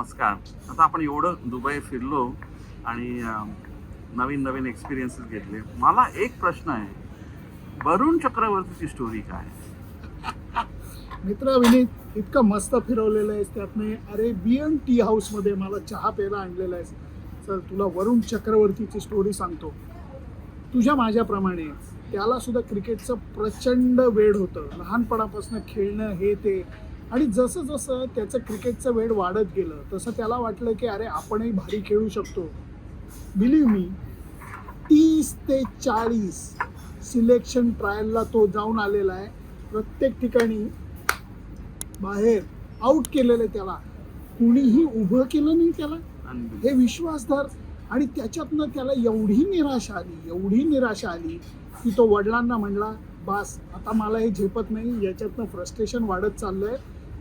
नमस्कार. आता आपण एवढं दुबई फिरलो आणि नवीन नवीन एक्सपिरियन्सेस घेतले. मला एक प्रश्न आहे. वरुण चक्रवर्तीची स्टोरी काय? मित्र विनीत इतकं मस्त फिरवलेलं आहेस त्यातने. अरेबियन टी हाऊसमध्ये मला चहा प्यायला आणलेला आहेस. तर तुला वरुण चक्रवर्तीची स्टोरी सांगतो. तुझ्या माझ्याप्रमाणे त्याला सुद्धा क्रिकेटचं प्रचंड वेळ होतं. लहानपणापासून खेळणं हे ते. आणि जसं जसं त्याचं क्रिकेटचं वेळ वाढत गेलं तसं त्याला वाटलं की अरे आपणही भारी खेळू शकतो. बिलीव मी तीस ते चाळीस सिलेक्शन ट्रायलला तो जाऊन आलेला आहे. प्रत्येक ठिकाणी बाहेर आउट केलेलं आहे त्याला. कुणीही उभं केलं नाही त्याला. हे विश्वासधार आणि त्याच्यातनं त्याला एवढी निराशा आली एवढी निराशा आली की तो वडिलांना म्हणला बास आता मला हे झेपत नाही याच्यातनं फ्रस्ट्रेशन वाढत चाललंय.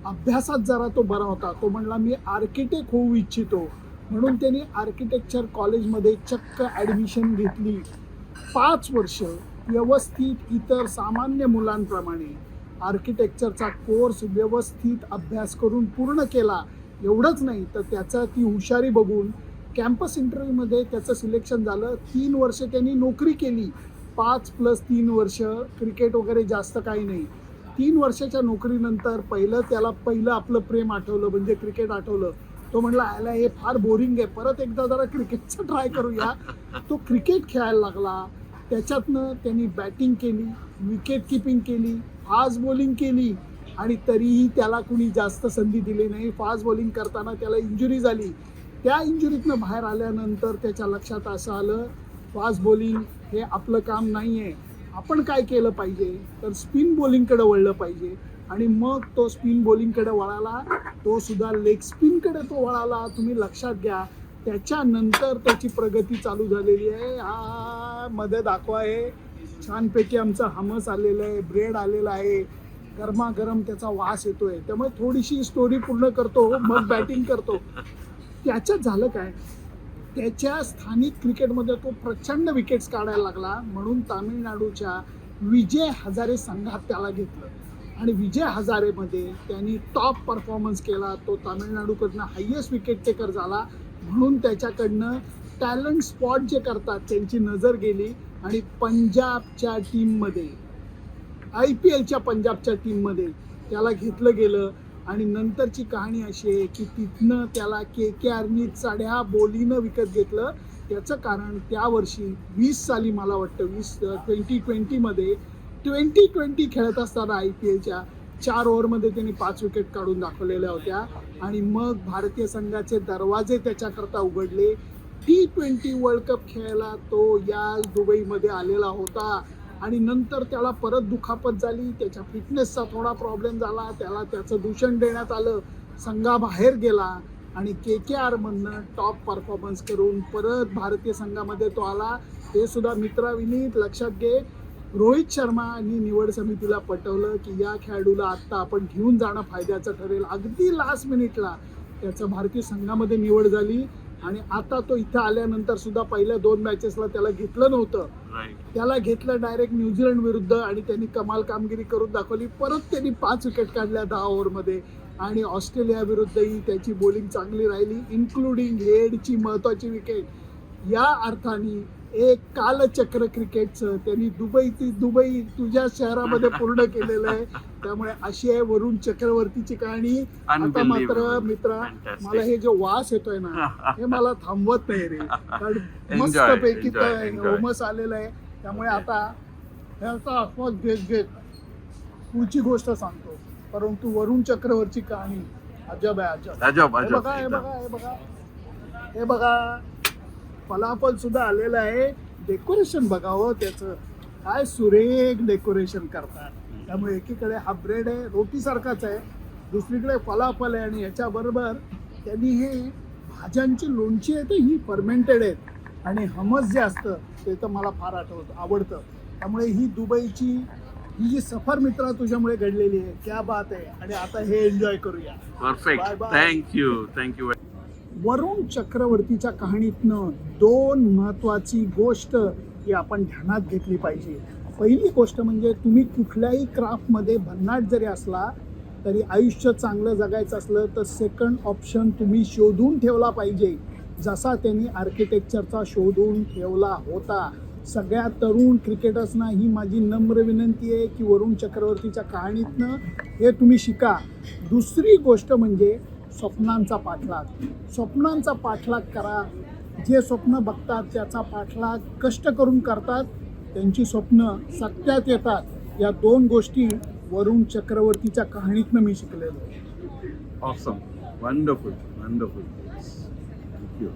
अभ्यासात जरा तो बरा होता. तो म्हणला मी आर्किटेक्ट होऊ इच्छितो. म्हणून त्यांनी आर्किटेक्चर कॉलेजमध्ये चक्क ॲडमिशन घेतली. पाच वर्ष व्यवस्थित इतर सामान्य मुलांप्रमाणे आर्किटेक्चरचा कोर्स व्यवस्थित अभ्यास करून पूर्ण केला. एवढंच नाही तर त्याचा ती हुशारी बघून कॅम्पस इंटरव्ह्यूमध्ये त्याचं सिलेक्शन झालं. तीन वर्ष त्यांनी नोकरी केली. पाच प्लस तीन वर्ष क्रिकेट वगैरे जास्त काही नाही. तीन वर्षाच्या नोकरीनंतर पहिलं त्याला पहिलं आपलं प्रेम आठवलं म्हणजे क्रिकेट आठवलं. तो म्हणला आयला हे फार बोरिंग आहे. परत एकदा जरा क्रिकेटचं ट्राय करूया. तो क्रिकेट खेळायला लागला. त्याच्यातनं त्यांनी बॅटिंग केली विकेट किपिंग केली फास्ट बॉलिंग केली आणि तरीही त्याला कुणी जास्त संधी दिली नाही. फास्ट बॉलिंग करताना त्याला इंजुरी झाली. त्या इंजुरीतनं बाहेर आल्यानंतर त्याच्या लक्षात असं आलं फास्ट बॉलिंग हे आपलं काम नाही आहे आपण काय केलं पाहिजे? तर स्पिन बॉलिंगकडे वळलं पाहिजे. आणि मग तो स्पिन बॉलिंगकडे वळाला तो सुद्धा लेग स्पिनकडे तो वळाला. तुम्ही लक्षात घ्या त्याच्यानंतर त्याची प्रगती चालू झालेली आहे. हा मध्ये दाखवा आहे छानपैकी आमचं हमस आलेलं आहे ब्रेड आलेलं आहे. गरमागरम त्याचा वास येतोय. त्यामुळे थोडीशी स्टोरी पूर्ण करतो मग बॅटिंग करतो. त्याच्यात झालं काय? त्याच्या स्थानिक क्रिकेटमध्ये तो प्रचंड विकेट्स काढायला लागला. म्हणून तामिळनाडूच्या विजय हजारे संघात त्याला घेतलं. आणि विजय हजारेमध्ये त्यांनी टॉप परफॉर्मन्स केला. तो तामिळनाडूकडनं हायेस्ट विकेट टेकर झाला. म्हणून त्याच्याकडनं टॅलेंट स्पॉट जे करतात त्यांची नजर गेली. आणि पंजाबच्या टीममध्ये आय पी एलच्या पंजाबच्या टीममध्ये त्याला घेतलं गेलं. आणि नंतरची कहाणी अशी आहे की तिथनं त्याला के के आरनी चढ्या बोलीनं विकत घेतलं. त्याचं कारण त्या वर्षी वीस साली मला वाटतं वीस ट्वेंटी ट्वेंटीमध्ये ट्वेंटी ट्वेंटी खेळत असताना आय पी एलच्या चार ओव्हरमध्ये त्यांनी पाच विकेट काढून दाखवलेल्या होत्या. आणि मग भारतीय संघाचे दरवाजे त्याच्याकरता उघडले. टी ट्वेंटी वर्ल्ड कप खेळायला तो या दुबईमध्ये आलेला होता. आणि नंतर त्याला परत दुखापत झाली त्याच्या फिटनेसचा थोडा प्रॉब्लेम झाला त्याला त्याचं दूषण देण्यात आलं संघाबाहेर गेला आणि के के आरमधनं टॉप परफॉर्मन्स करून परत भारतीय संघामध्ये तो आला. ते सुद्धा मित्राविनीत लक्षात घे. रोहित शर्मा यांनी निवड समितीला पटवलं की या खेळाडूला आत्ता आपण घेऊन जाणं फायद्याचं ठरेल. अगदी लास्ट मिनिटला त्याचं भारतीय संघामध्ये निवड झाली आणि आता तो इथं आल्यानंतर सुद्धा पहिल्या दोन मॅचेसला त्याला घेतलं नव्हतं. त्याला घेतलं डायरेक्ट न्यूझीलंड विरुद्ध आणि त्यांनी कमाल कामगिरी करून दाखवली. परत त्यांनी पाच विकेट काढल्या दहा ओव्हरमध्ये. आणि ऑस्ट्रेलिया विरुद्धही त्याची बॉलिंग चांगली राहिली इन्क्लुडिंग हेडची महत्वाची विकेट या अर्थाने एक कालचक्र क्रिकेटचं त्यांनी दुबई ती दुबई तुझ्या शहरामध्ये पूर्ण केलेलं आहे. त्यामुळे अशी आहे वरुण चक्रवर्तीची कहाणी. आता मात्र. मित्रा. मला हे जो वास येतोय ना हे मला थांबवत नाही रे. कारण मस्त पैकी. होमस आलेलं आहे. त्यामुळे आता ह्याचा आस्वाद घेत घेत पुढची गोष्ट सांगतो. परंतु वरुण चक्रवर्ती कहाणी अजब आहे अजब. हे बघा हे. बघा हे बघा. हे बघा फलाफल सुद्धा आलेलं आहे. डेकोरेशन बघावं त्याचं. काय सुरेख डेकोरेशन करतात. त्यामुळे एकीकडे हा ब्रेड आहे रोटी सारखाच आहे दुसरीकडे फलाफल आहे आणि याच्याबरोबर त्यांनी हे भाज्यांची लोणची आहे ते ही फर्मेंटेड आहेत. आणि हमस जे असतं ते तर मला फार आठवतं आवडतं. त्यामुळे ही दुबईची ही जी सफर मित्रा तुझ्यामुळे घडलेली आहे क्या बात आहे. आणि आता हे एन्जॉय करूया. Perfect. Thank you thank you Varun चक्रवर्तीच्या कहाणीतनं दोन महत्वाची गोष्ट ही आपण ध्यानात घेतली पाहिजे. पहिली गोष्ट म्हणजे तुम्ही कुठल्याही क्राफ्टमध्ये भन्नाट जरी असला तरी आयुष्य चांगलं जगायचं असलं तर सेकंड ऑप्शन तुम्ही शोधून ठेवला पाहिजे. जसा त्यांनी आर्किटेक्चरचा शोधून ठेवला होता. सगळ्या तरुण क्रिकेटर्सना ही माझी नम्र विनंती आहे की वरुण चक्रवर्तीच्या कहाणीतनं हे तुम्ही शिका. दुसरी गोष्ट म्हणजे स्वप्नांचा पाठलाग. स्वप्नांचा पाठलाग करा. जे स्वप्न बघतात त्याचा पाठलाग कष्ट करून करतात. त्यांची स्वप्न सत्यात येतात या दोन गोष्टी वरुण चक्रवर्तीच्या कहाणीतनं मी शिकलेलो ऑसम वंडरफुल वंडरफुल थँक्यू